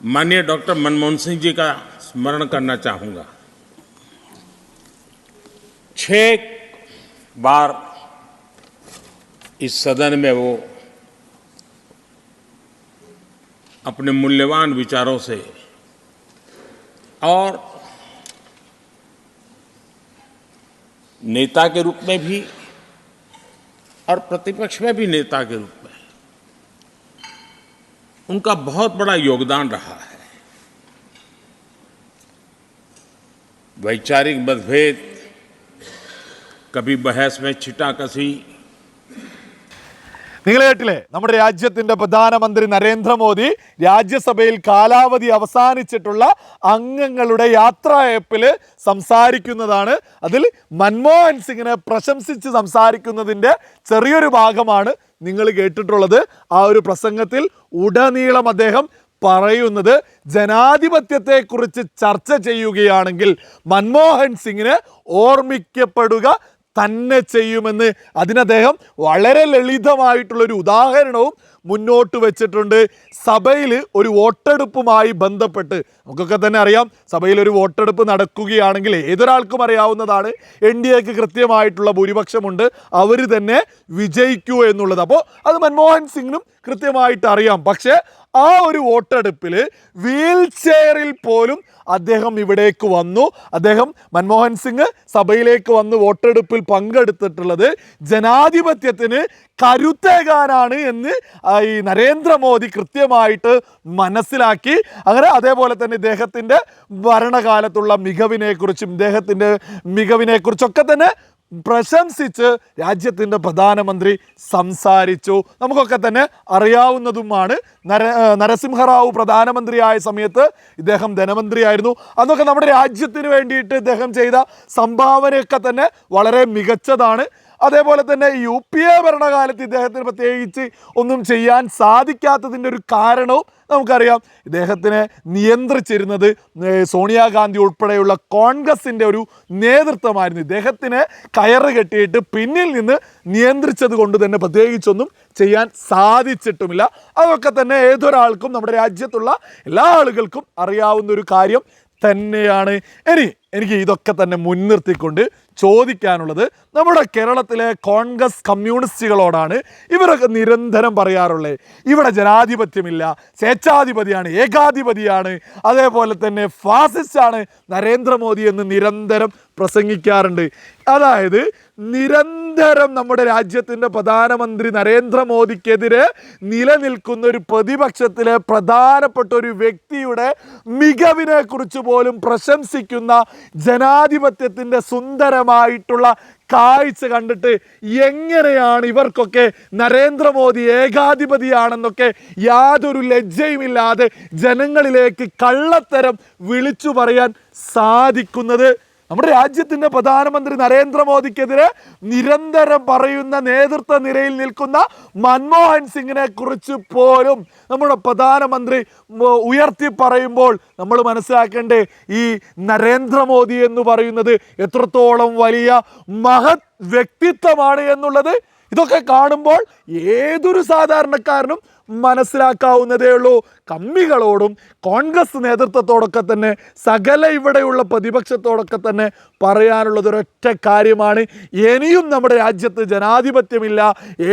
माननीय डॉक्टर मनमोहन सिंह जी का स्मरण करना चाहूँगा। छह बार इस सदन में वो अपने मूल्यवान विचारों से और नेता के रूप में भी और प्रतिपक्ष में भी नेता के रूप में। उनका बहुत बड़ा योगदान रहा है वैचारिक मतभेद कभी बहस में छिटाकसी നിങ്ങൾ കേട്ടില്ലേ നമ്മുടെ രാജ്യത്തിന്റെ പ്രധാനമന്ത്രി നരേന്ദ്രമോദി രാജ്യസഭയിൽ കാലാവധി അവസാനിച്ചിട്ടുള്ള അംഗങ്ങളുടെ യാത്രായപ്പില് സംസാരിക്കുന്നതാണ് അതിൽ മൻമോഹൻ സിംഗിനെ പ്രശംസിച്ച് സംസാരിക്കുന്നതിന്റെ ചെറിയൊരു ഭാഗമാണ് നിങ്ങൾ കേട്ടിട്ടുള്ളത് ആ ഒരു പ്രസംഗത്തിൽ ഉടനീളം അദ്ദേഹം പറയുന്നത് ജനാധിപത്യത്തെക്കുറിച്ച് ചർച്ച ചെയ്യുകയാണെങ്കിൽ മൻമോഹൻ സിംഗിന് ഓർമ്മിക്കപ്പെടുക തന്നെ ചെയ്യുമെന്ന് അതിനദ്ദേഹം വളരെ ലളിതമായിട്ടുള്ളൊരു ഉദാഹരണവും മുന്നോട്ട് വെച്ചിട്ടുണ്ട്. സഭയിൽ ഒരു വോട്ടെടുപ്പുമായി ബന്ധപ്പെട്ട് നമുക്കൊക്കെ തന്നെ അറിയാം സഭയിൽ ഒരു വോട്ടെടുപ്പ് നടക്കുകയാണെങ്കിൽ ഏതൊരാൾക്കും അറിയാവുന്നതാണ്. എൻ ഡി എക്ക് കൃത്യമായിട്ടുള്ള ഭൂരിപക്ഷമുണ്ട്. അവർ തന്നെ വിജയിക്കൂ എന്നുള്ളത്. അപ്പോൾ അത് മൻമോഹൻ സിംഗിനും കൃത്യമായിട്ട് അറിയാം. പക്ഷേ ആ ഒരു വോട്ടെടുപ്പിൽ വീൽ ചെയറിൽ പോലും അദ്ദേഹം ഇവിടേക്ക് വന്നു. അദ്ദേഹം മൻമോഹൻ സിംഗ് സഭയിലേക്ക് വന്ന് വോട്ടെടുപ്പിൽ പങ്കെടുത്തിട്ടുള്ളത് ജനാധിപത്യത്തിന് കരുത്തേകാനാണ് എന്ന് ഈ നരേന്ദ്രമോദി കൃത്യമായിട്ട് മനസ്സിലാക്കി. അങ്ങനെ അതേപോലെ തന്നെ ഇദ്ദേഹത്തിന്റെ ഭരണകാലത്തുള്ള മികവിനെക്കുറിച്ചും ഇദ്ദേഹത്തിന്റെ മികവിനെക്കുറിച്ചൊക്കെ തന്നെ പ്രശംസിച്ച് രാജ്യത്തിന്റെ പ്രധാനമന്ത്രി സംസാരിച്ചു. നമുക്കൊക്കെ തന്നെ അറിയാവുന്നതുമാണ് നര നരസിംഹറാവു പ്രധാനമന്ത്രിയായ സമയത്ത് ഇദ്ദേഹം ധനമന്ത്രിയായിരുന്നു. അന്നൊക്കെ നമ്മുടെ രാജ്യത്തിന് വേണ്ടിയിട്ട് ഇദ്ദേഹം ചെയ്ത സംഭാവനയൊക്കെ തന്നെ വളരെ മികച്ചതാണ്. അതേപോലെ തന്നെ യു പി എ ഭരണകാലത്ത് ഇദ്ദേഹത്തിന് പ്രത്യേകിച്ച് ഒന്നും ചെയ്യാൻ സാധിക്കാത്തതിന്റെ ഒരു കാരണവും നമുക്കറിയാം. ഇദ്ദേഹത്തിനെ നിയന്ത്രിച്ചിരുന്നത് സോണിയാഗാന്ധി ഉൾപ്പെടെയുള്ള കോൺഗ്രസിന്റെ ഒരു നേതൃത്വമായിരുന്നു. ഇദ്ദേഹത്തിനെ കയറ് കെട്ടിയിട്ട് പിന്നിൽ നിന്ന് നിയന്ത്രിച്ചത് കൊണ്ട് തന്നെ പ്രത്യേകിച്ചൊന്നും ചെയ്യാൻ സാധിച്ചിട്ടുമില്ല. അതൊക്കെ തന്നെ ഏതൊരാൾക്കും നമ്മുടെ രാജ്യത്തുള്ള എല്ലാ ആളുകൾക്കും അറിയാവുന്ന ഒരു കാര്യം തന്നെയാണ്. ഇനി എനിക്ക് ഇതൊക്കെ തന്നെ മുൻനിർത്തിക്കൊണ്ട് ചോദിക്കാനുള്ളത് നമ്മുടെ കേരളത്തിലെ കോൺഗ്രസ് കമ്മ്യൂണിസ്റ്റുകളോടാണ്. ഇവരൊക്കെ നിരന്തരം പറയാറുള്ളത് ഇവിടെ ജനാധിപത്യമില്ല സ്വേച്ഛാധിപതിയാണ് ഏകാധിപതിയാണ് അതേപോലെ തന്നെ ഫാസിസ്റ്റാണ് നരേന്ദ്രമോദി എന്ന് നിരന്തരം പ്രസംഗിക്കാറുണ്ട്. അതായത് നിരന്തരം നമ്മുടെ രാജ്യത്തിന്റെ പ്രധാനമന്ത്രി നരേന്ദ്രമോദിക്കെതിരെ നിലനിൽക്കുന്ന ഒരു പ്രതിപക്ഷത്തിലെ പ്രധാനപ്പെട്ട ഒരു വ്യക്തിയുടെ മികവിനെക്കുറിച്ച് പോലും പ്രശംസിക്കുന്ന ജനാധിപത്യത്തിന്റെ സുന്ദരമായിട്ടുള്ള കാഴ്ച കണ്ടിട്ട് എങ്ങനെയാണ് ഇവർക്കൊക്കെ നരേന്ദ്രമോദി ഏകാധിപതിയാണെന്നൊക്കെ യാതൊരു ലജ്ജയുമില്ലാതെ ജനങ്ങളിലേക്ക് കള്ളത്തരം വിളിച്ചു പറയാൻ സാധിക്കുന്നത്? നമ്മുടെ രാജ്യത്തിന്റെ പ്രധാനമന്ത്രി നരേന്ദ്രമോദിക്കെതിരെ നിരന്തരം പറയുന്ന നേതൃത്വ നിരയിൽ നിൽക്കുന്ന മൻമോഹൻ സിംഗിനെ കുറിച്ച് പോലും നമ്മുടെ പ്രധാനമന്ത്രി ഉയർത്തി പറയുമ്പോൾ നമ്മൾ മനസ്സിലാക്കേണ്ടേ ഈ നരേന്ദ്രമോദി എന്ന് പറയുന്നത് എത്രത്തോളം വലിയ മഹത് വ്യക്തിത്വമാണ് എന്നുള്ളത് ഇതൊക്കെ കാണുമ്പോൾ ഏതൊരു സാധാരണക്കാരനും മനസ്സിലാക്കാവുന്നതേ ഉള്ളൂ. കമ്മികളോടും കോൺഗ്രസ് നേതൃത്വത്തോടൊക്കെ തന്നെ സകല ഇവിടെയുള്ള പ്രതിപക്ഷത്തോടൊക്കെ തന്നെ പറയാനുള്ളത് ഒരൊറ്റ കാര്യമാണ്. ഇനിയും നമ്മുടെ രാജ്യത്ത് ജനാധിപത്യമില്ല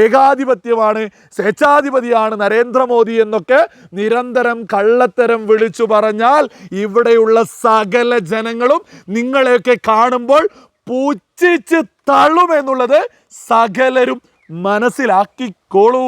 ഏകാധിപത്യമാണ് സ്വേച്ഛാധിപതിയാണ് നരേന്ദ്രമോദി എന്നൊക്കെ നിരന്തരം കള്ളത്തരം വിളിച്ചു പറഞ്ഞാൽ ഇവിടെയുള്ള സകല ജനങ്ങളും നിങ്ങളെയൊക്കെ കാണുമ്പോൾ പൂച്ചിച്ച് തള്ളുമെന്നുള്ളത് സകലരും മനസ്സിലാക്കിക്കോളൂ.